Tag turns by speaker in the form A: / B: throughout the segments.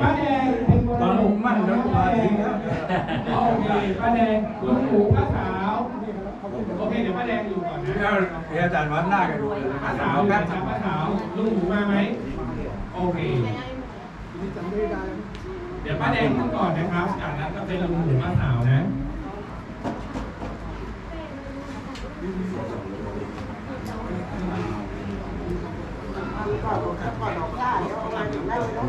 A: ป้าแดงเป็นคนตมมั่นแล้วป้าแดงโอเคป้าแดงคุณหมูป้าสาวโอเคเดี๋ยวป้าแดงอยู่ก่อนนะ
B: เดี๋ยวอาจารย์
C: วัดหน้าก
B: ัน
C: ดู
A: ป้าสาวแป๊บป้าสาวลูกหมูมาไหมโอเคเดี๋ยวป้าแดงขึ้นก่อนนะครับจากนั้นก็เป็นลูกหมูป้าสาวนะก่
C: อนก่อนเราได้เดี๋ยวเราไปถึได้เลยเนาะ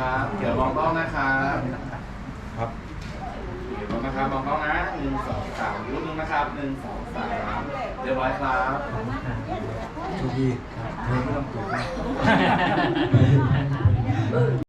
D: งแล้วโอเคครับเดี๋ยวมองกล้องนะครับครับเดี๋ยวมองนะครับมองกล้องนะหนึ่งสองสามรูปหนึงนะครับหนึ่งสองสามเรียบร้อยครับโช
C: คดีเธอไม่ต้องกลัว